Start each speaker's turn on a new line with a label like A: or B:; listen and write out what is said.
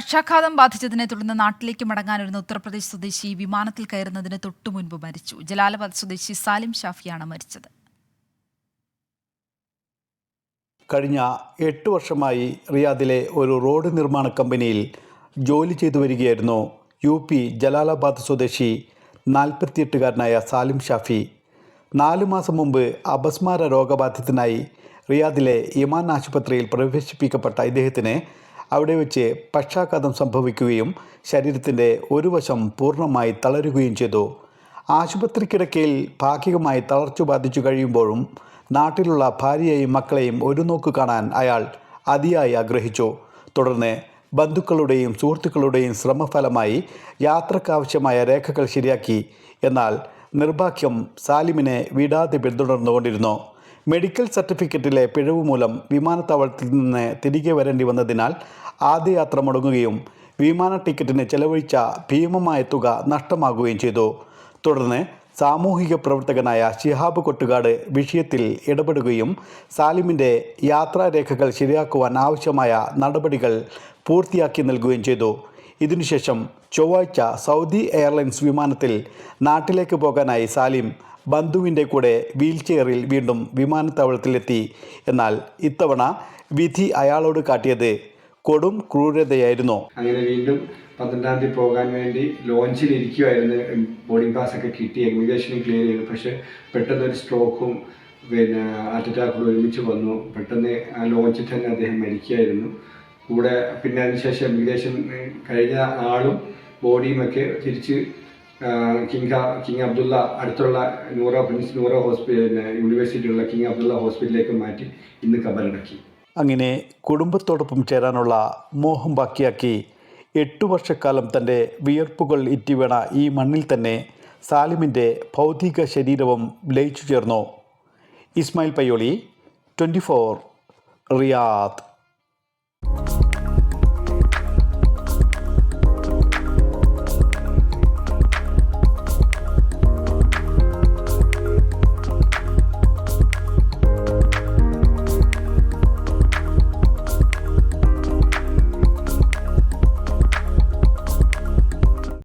A: പക്ഷാഘാതം ബാധിച്ചതിനെ തുടർന്ന് നാട്ടിലേക്ക് മടങ്ങാനൊരുന്ന ഉത്തർപ്രദേശ് സ്വദേശി വിമാനത്തിൽ കയറുന്നതിന് തൊട്ടു മുൻപ് മരിച്ചു. ജലാലാബാദ് സ്വദേശി സാലിം ഷാഫിയാണ് മരിച്ചത്.
B: കഴിഞ്ഞ എട്ട് വർഷമായി റിയാദിലെ ഒരു റോഡ് നിർമ്മാണ കമ്പനിയിൽ ജോലി ചെയ്തു വരികയായിരുന്നു യു പി ജലാലാബാദ് സ്വദേശി നാൽപ്പത്തിയെട്ടുകാരനായ സാലിം ഷാഫി. നാലു മാസം മുമ്പ് അപസ്മാര രോഗബാധിതനായി റിയാദിലെ ഇമാൻ ആശുപത്രിയിൽ പ്രവേശിപ്പിക്കപ്പെട്ട ഇദ്ദേഹത്തിന് അവിടെ വെച്ച് പക്ഷാഘാതം സംഭവിക്കുകയും ശരീരത്തിന്റെ ഒരു വശം പൂർണമായി തളരുകയും ചെയ്തു. ആശുപത്രി കിടക്കയിൽ ഭാഗികമായി തളർച്ച ബാധിച്ചു കഴിയുമ്പോഴും നാട്ടിലുള്ള ഭാര്യയെയും മക്കളെയും ഒരു നോക്ക് കാണാൻ അയാൾ അതിയായി ആഗ്രഹിച്ചു. തുടർന്ന് ബന്ധുക്കളുടെയും സുഹൃത്തുക്കളുടെയും ശ്രമഫലമായി യാത്രക്കാവശ്യമായ രേഖകൾ ശരിയാക്കി. എന്നാൽ നിർഭാഗ്യം സാലിമിനെ വിടാതെ പിന്തുടർന്നുകൊണ്ടിരുന്നു. മെഡിക്കൽ സർട്ടിഫിക്കറ്റിലെ പിഴവ് മൂലം വിമാനത്താവളത്തിൽ നിന്ന് തിരികെ വരേണ്ടി വന്നതിനാൽ ആദ്യ യാത്ര മുടങ്ങുകയും വിമാന ടിക്കറ്റിന് ചെലവഴിച്ച ഭീമമായ തുക നഷ്ടമാകുകയും ചെയ്തു. തുടർന്ന് സാമൂഹിക പ്രവർത്തകനായ ഷിഹാബ് കൊട്ടുകാട് വിഷയത്തിൽ ഇടപെടുകയും സാലിമിന്റെ യാത്രാരേഖകൾ ശരിയാക്കുവാൻ ആവശ്യമായ നടപടികൾ പൂർത്തിയാക്കി നൽകുകയും ചെയ്തു. ഇതിനുശേഷം ചൊവ്വാഴ്ച സൗദി എയർലൈൻസ് വിമാനത്തിൽ നാട്ടിലേക്ക് പോകാനായി സാലിം ബന്ധുവിന്റെ കൂടെ വീൽചെയറിൽ വീണ്ടും വിമാനത്താവളത്തിലെത്തി. എന്നാൽ ഇത്തവണ വിധി അയാളോട് കാട്ടിയത് കൊടും ക്രൂരതയായിരുന്നു.
C: അങ്ങനെ വീണ്ടും പന്ത്രണ്ടാം തീയതി പോകാൻ വേണ്ടി ലോഞ്ചിൽ ഇരിക്കുമായിരുന്നു ബോർഡിംഗ് പാസ് ഒക്കെ കിട്ടി. എമിഗ്രേഷൻ ക്ലിയർ ചെയ്തു. പക്ഷേ പെട്ടെന്ന് ഒരു സ്ട്രോക്കും പിന്നെ ഹാർട്ട് ഒരുമിച്ച് വന്നു. പെട്ടെന്ന് ആ ലോഞ്ചിൽ തന്നെ അദ്ദേഹം മരിക്കുകയായിരുന്നു. കൂടെ പിന്നെ അതിനുശേഷം വിദേശ കഴിഞ്ഞ ആളും ബോഡിയും ഒക്കെ തിരിച്ച് കിങ് കിങ് അബ്ദുള്ള അടുത്തുള്ള നൂറ പ്രിൻസ് നൂറ ഹോസ്പിറ്റൽ യൂണിവേഴ്സിറ്റിയുള്ള കിങ് അബ്ദുള്ള ഹോസ്പിറ്റലിലേക്ക് മാറ്റി ഇന്ന് കബറടക്കി
B: അങ്ങനെ കുടുംബത്തോടൊപ്പം ചേരാനുള്ള മോഹം ബാക്കിയാക്കി എട്ടു വർഷക്കാലം തന്റെ വിയർപ്പുകൾ ഇറ്റിവേണ ഈ മണ്ണിൽ തന്നെ സാലിമിന്റെ ഭൗതിക ശരീരവും ലയിച്ചു ചേർന്നു. Ismail Payyoli twenty four Riyadh.